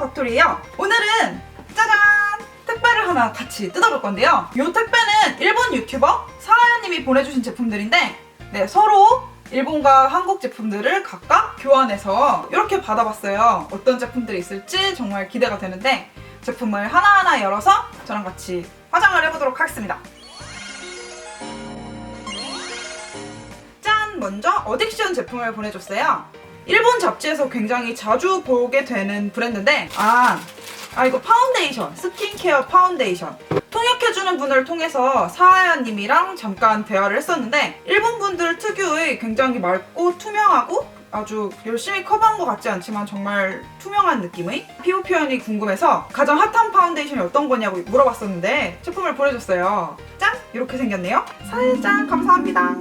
닥토리예요. 오늘은 짜잔 택배를 하나 같이 뜯어볼 건데요. 이 택배는 일본 유튜버 사하야님이 보내주신 제품들인데 네 서로 일본과 한국 제품들을 각각 교환해서 이렇게 받아봤어요. 어떤 제품들이 있을지 정말 기대가 되는데 제품을 하나하나 열어서 저랑 같이 화장을 해보도록 하겠습니다. 짠! 먼저 어딕션 제품을 보내줬어요. 일본 잡지에서 굉장히 자주 보게 되는 브랜드인데 아, 아 이거 파운데이션, 스킨케어 파운데이션 통역해주는 분을 통해서 사하야님이랑 잠깐 대화를 했었는데 일본 분들 특유의 굉장히 맑고 투명하고 아주 열심히 커버한 것 같지 않지만 정말 투명한 느낌의 피부 표현이 궁금해서 가장 핫한 파운데이션이 어떤 거냐고 물어봤었는데 제품을 보내줬어요. 짠! 이렇게 생겼네요. 사연 짠 감사합니다.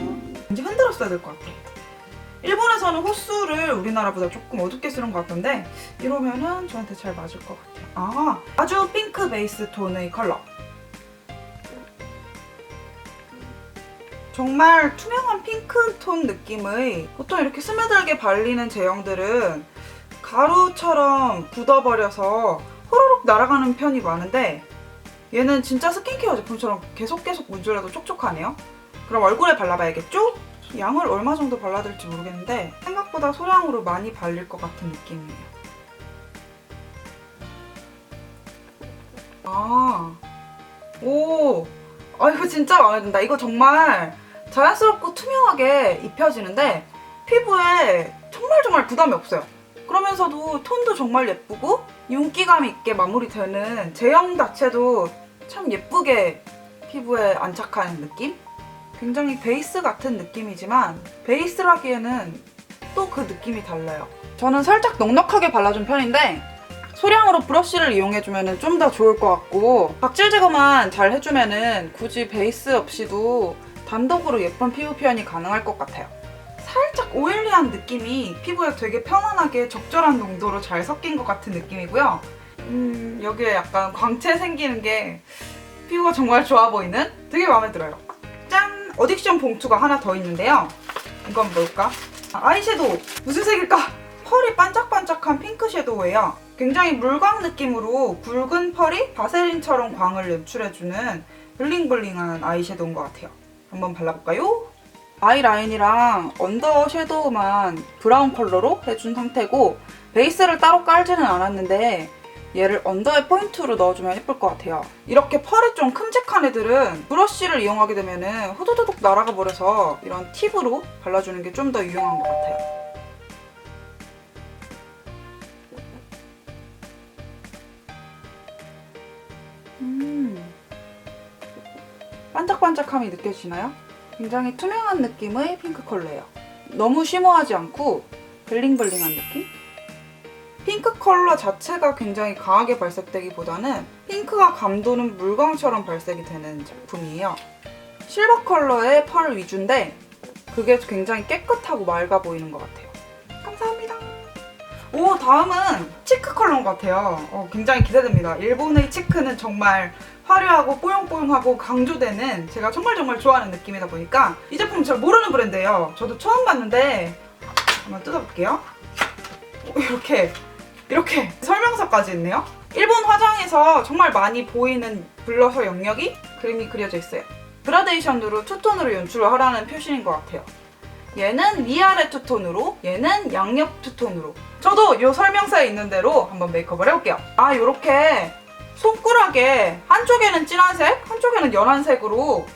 이제 흔들었어야 될 것 같아. 일본에서는 호수를 우리나라보다 조금 어둡게 쓰는 것 같던데 이러면은 저한테 잘 맞을 것 같아요. 아, 아주 핑크 베이스 톤의 컬러. 정말 투명한 핑크 톤 느낌의 보통 이렇게 스며들게 발리는 제형들은 가루처럼 굳어버려서 호로록 날아가는 편이 많은데 얘는 진짜 스킨케어 제품처럼 계속 계속 문질러도 촉촉하네요. 그럼 얼굴에 발라봐야겠죠? 양을 얼마 정도 발라야 될지 모르겠는데 생각보다 소량으로 많이 발릴 것 같은 느낌이에요. 아, 오, 아 이거 진짜 마음에 든다. 이거 정말 자연스럽고 투명하게 입혀지는데 피부에 정말 정말 부담이 없어요. 그러면서도 톤도 정말 예쁘고 윤기감 있게 마무리되는 제형 자체도 참 예쁘게 피부에 안착하는 느낌? 굉장히 베이스 같은 느낌이지만 베이스라기에는 또 그 느낌이 달라요. 저는 살짝 넉넉하게 발라준 편인데 소량으로 브러쉬를 이용해주면 좀 더 좋을 것 같고 각질 제거만 잘 해주면 굳이 베이스 없이도 단독으로 예쁜 피부 표현이 가능할 것 같아요. 살짝 오일리한 느낌이 피부에 되게 편안하게 적절한 농도로 잘 섞인 것 같은 느낌이고요. 음, 여기에 약간 광채 생기는 게 피부가 정말 좋아 보이는 되게 마음에 들어요. 짠! 어딕션 봉투가 하나 더 있는데요. 이건 뭘까? 아, 아이섀도우! 무슨 색일까? 펄이 반짝반짝한 핑크 섀도우예요. 굉장히 물광 느낌으로 굵은 펄이 바세린처럼 광을 연출해주는 블링블링한 아이섀도우인 것 같아요. 한번 발라볼까요? 아이라인이랑 언더 섀도우만 브라운 컬러로 해준 상태고 베이스를 따로 깔지는 않았는데 얘를 언더에 포인트로 넣어주면 예쁠 것 같아요. 이렇게 펄이 좀 큼직한 애들은 브러쉬를 이용하게 되면 후두두둑 날아가 버려서 이런 팁으로 발라주는 게 좀 더 유용한 것 같아요. 음, 반짝반짝함이 느껴지나요? 굉장히 투명한 느낌의 핑크 컬러예요. 너무 쉬머하지 않고 블링블링한 느낌? 핑크 컬러 자체가 굉장히 강하게 발색되기보다는 핑크가 감도는 물광처럼 발색이 되는 제품이에요. 실버 컬러의 펄 위주인데 그게 굉장히 깨끗하고 맑아 보이는 것 같아요. 감사합니다. 오 다음은 치크 컬러인 것 같아요. 어, 굉장히 기대됩니다. 일본의 치크는 정말 화려하고 뽀용뽀용하고 강조되는 제가 정말 정말 좋아하는 느낌이다 보니까 이 제품 잘 모르는 브랜드예요. 저도 처음 봤는데 한번 뜯어볼게요. 오, 이렇게 이렇게 설명서까지 있네요. 일본 화장에서 정말 많이 보이는 블러셔 영역이 그림이 그려져 있어요. 그라데이션으로 투톤으로 연출을 하라는 표시인 것 같아요. 얘는 위아래 투톤으로, 얘는 양옆 투톤으로. 저도 이 설명서에 있는 대로 한번 메이크업을 해볼게요. 아, 요렇게 손가락에 한쪽에는 진한색, 한쪽에는 연한 색으로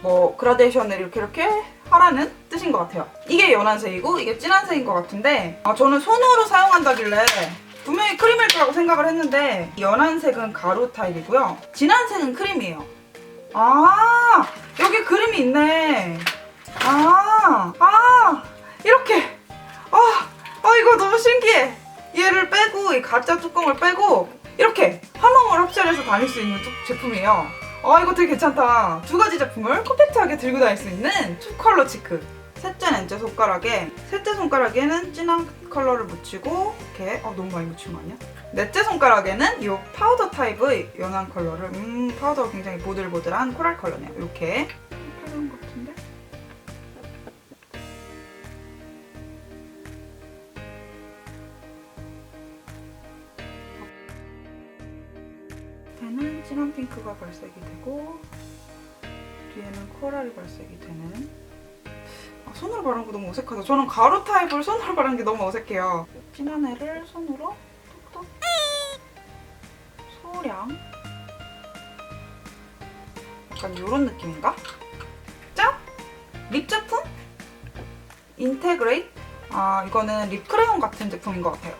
뭐 그라데이션을 이렇게 이렇게 하라는 뜻인 것 같아요. 이게 연한색이고 이게 진한색인 것 같은데 아, 저는 손으로 사용한다길래 분명히 크림일 거라고 생각을 했는데 연한 색은 가루 타입이고요. 진한 색은 크림이에요. 아 여기 그림이 있네. 아, 아 이렇게 아, 아 이거 너무 신기해. 얘를 빼고 이 가짜 뚜껑을 빼고 이렇게 한몸을 합체해서 다닐 수 있는 뚜- 제품이에요. 아 이거 되게 괜찮다. 두 가지 제품을 컴팩트하게 들고 다닐 수 있는 투 컬러 치크. 셋째, 넷째 손가락에 셋째 손가락에는 진한 컬러를 묻히고 이렇게 어 너무 많이 묻힌 거 아니야? 넷째 손가락에는 이 파우더 타입의 연한 컬러를 음 파우더가 굉장히 보들보들한 코랄 컬러네요. 이렇게 팔은 것 같은데? 진한 핑크가 발색이 되고 뒤에는 코랄이 발색이 되는 아, 손으로 바르는 거 너무 어색하다. 저는 가루 타입을 손으로 바르는 게 너무 어색해요. 애를 손으로 톡톡 소량 약간 이런 느낌인가? 짠! 립 제품? 인테그레이트? 아 이거는 립 크레용 같은 제품인 것 같아요.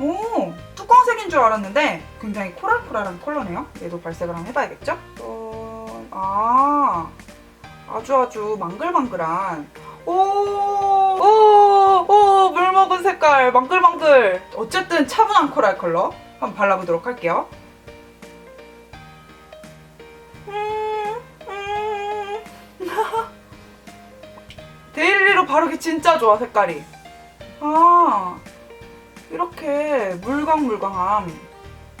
오 뚜껑색인 줄 알았는데 굉장히 코랄코랄한 컬러네요. 얘도 발색을 한번 해봐야겠죠? 어, 아 아주 아주 망글망글한 오, 오, 오, 물 먹은 색깔 망글망글. 어쨌든 차분한 코랄 컬러 한번 발라보도록 할게요. 음, 음. 데일리로 바르기 진짜 좋아 색깔이. 아 이렇게 물광물광함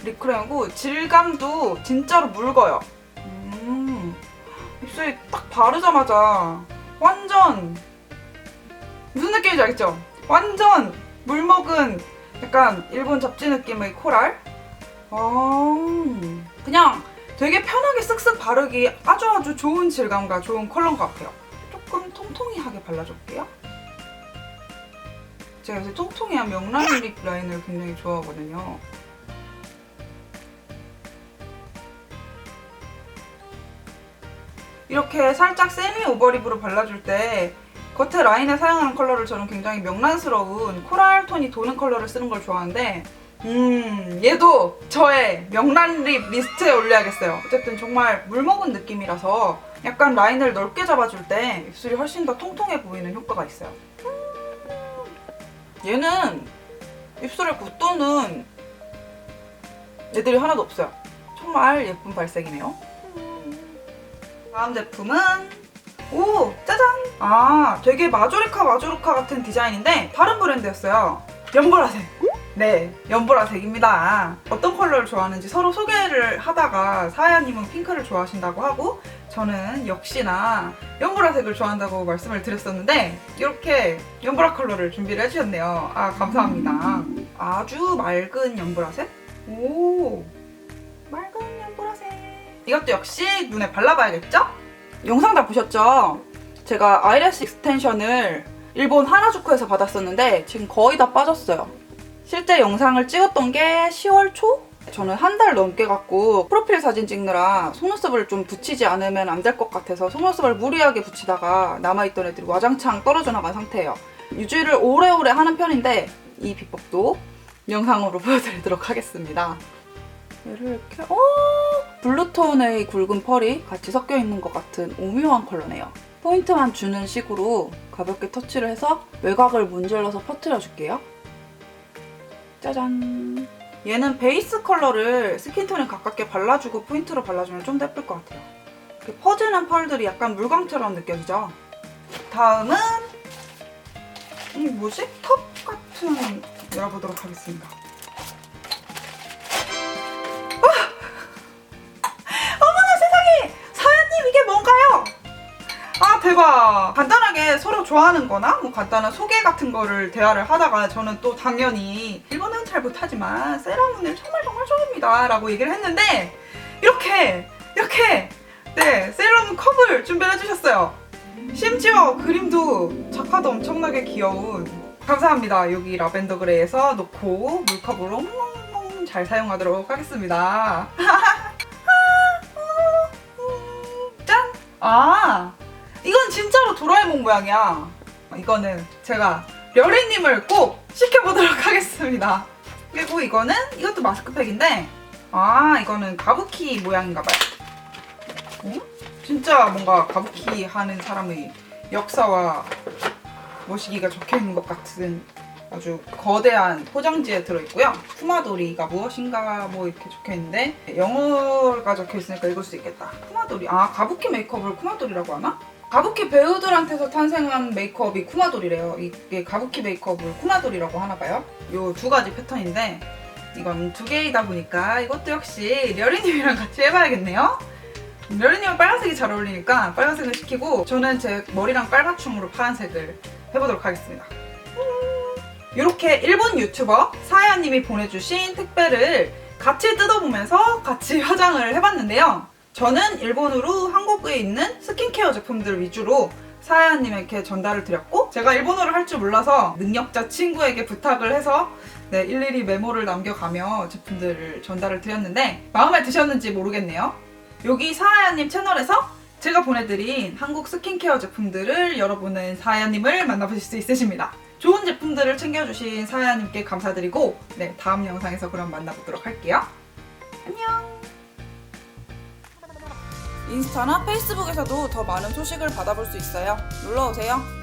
립크레용이고 질감도 진짜로 묽어요. 음, 입술에 딱 바르자마자 완전 무슨 느낌인지 알겠죠? 완전 물 먹은 약간 일본 잡지 느낌의 코랄. 아, 그냥 되게 편하게 쓱쓱 바르기 아주 아주 좋은 질감과 좋은 컬러인 것 같아요. 조금 통통이하게 발라줄게요. 제가 요새 통통이한 명란 립 라인을 굉장히 좋아하거든요. 이렇게 살짝 세미 오버립으로 발라줄 때 겉에 라인에 사용하는 컬러를 저는 굉장히 명란스러운 코랄 톤이 도는 컬러를 쓰는 걸 좋아하는데 음 얘도 저의 명란 립 리스트에 올려야겠어요. 어쨌든 정말 물먹은 느낌이라서 약간 라인을 넓게 잡아줄 때 입술이 훨씬 더 통통해 보이는 효과가 있어요. 얘는 입술에 굳도는 애들이 하나도 없어요. 정말 예쁜 발색이네요. 다음 제품은 오 짜잔! 아 되게 마조리카 마조리카 같은 디자인인데 다른 브랜드였어요. 연보라색. 네, 연보라색입니다. 어떤 컬러를 좋아하는지 서로 소개를 하다가 사야님은 핑크를 좋아하신다고 하고 저는 역시나 연보라색을 좋아한다고 말씀을 드렸었는데 이렇게 연보라 컬러를 준비를 해주셨네요. 아 감사합니다. 아주 맑은 연보라색? 오 맑은. 이것도 역시 눈에 발라봐야겠죠? 영상 다 보셨죠? 제가 아이래쉬 익스텐션을 일본 하나주쿠에서 받았었는데 지금 거의 다 빠졌어요. 실제 영상을 찍었던 게 10월 초? 저는 한 달 넘게 갖고 프로필 사진 찍느라 속눈썹을 좀 붙이지 않으면 안 될 것 같아서 속눈썹을 무리하게 붙이다가 남아있던 애들이 와장창 떨어져 나간 상태예요. 유지를 오래오래 하는 편인데 이 비법도 영상으로 보여드리도록 하겠습니다. 얘를 이렇게 어 블루톤의 굵은 펄이 같이 섞여 있는 것 같은 오묘한 컬러네요. 포인트만 주는 식으로 가볍게 터치를 해서 외곽을 문질러서 퍼뜨려 줄게요. 짜잔. 얘는 베이스 컬러를 스킨톤에 가깝게 발라주고 포인트로 발라주면 좀 더 예쁠 것 같아요. 이렇게 퍼지는 펄들이 약간 물광처럼 느껴지죠? 다음은 이 뭐지? 톱 같은 열어보도록 하겠습니다. 대박 간단하게 서로 좋아하는 거나 뭐 간단한 소개 같은 거를 대화를 하다가 저는 또 당연히 일본어는 잘 못하지만 세라문을 정말 정말 좋아합니다. 라고 얘기를 했는데 이렇게 이렇게 네 세라문 컵을 준비를 해주셨어요. 심지어 그림도 작화도 엄청나게 귀여운. 감사합니다. 여기 라벤더 그레이에서 놓고 물컵으로 몽몽 잘 사용하도록 하겠습니다. 짠! 아, 이건 진짜로 도라에몽 모양이야. 이거는 제가 려리님을 꼭 시켜보도록 하겠습니다. 그리고 이거는 이것도 마스크팩인데, 아, 이거는 가부키 모양인가봐요. 어? 진짜 뭔가 가부키 하는 사람의 역사와 모시기가 적혀있는 것 같은 아주 거대한 포장지에 들어있고요. 쿠마도리가 무엇인가 뭐 이렇게 적혀있는데 영어가 적혀있으니까 읽을 수 있겠다. 쿠마도리. 아 가부키 메이크업을 쿠마도리라고 하나? 가부키 배우들한테서 탄생한 메이크업이 쿠마도리래요. 이게 가부키 메이크업을 쿠마도리라고 하나 봐요. 요 두 가지 패턴인데 이건 두 개이다 보니까 이것도 역시 려리님이랑 같이 해봐야겠네요. 려리님은 빨간색이 잘 어울리니까 빨간색을 시키고 저는 제 머리랑 빨간춤으로 파란색을 해보도록 하겠습니다. 이렇게 일본 유튜버 사야님이 보내주신 택배를 같이 뜯어보면서 같이 화장을 해봤는데요. 저는 일본으로 한국에 있는 스킨케어 제품들 위주로 사야님에게 전달을 드렸고 제가 일본어를 할 줄 몰라서 능력자 친구에게 부탁을 해서 네, 일일이 메모를 남겨가며 제품들을 전달을 드렸는데 마음에 드셨는지 모르겠네요. 여기 사하야님 채널에서 제가 보내드린 한국 스킨케어 제품들을 여러분은 사하야님을 만나보실 수 있으십니다. 좋은 제품들을 챙겨주신 사하야님께 감사드리고 네, 다음 영상에서 그럼 만나보도록 할게요. 안녕! 인스타나 페이스북에서도 더 많은 소식을 받아볼 수 있어요. 놀러오세요.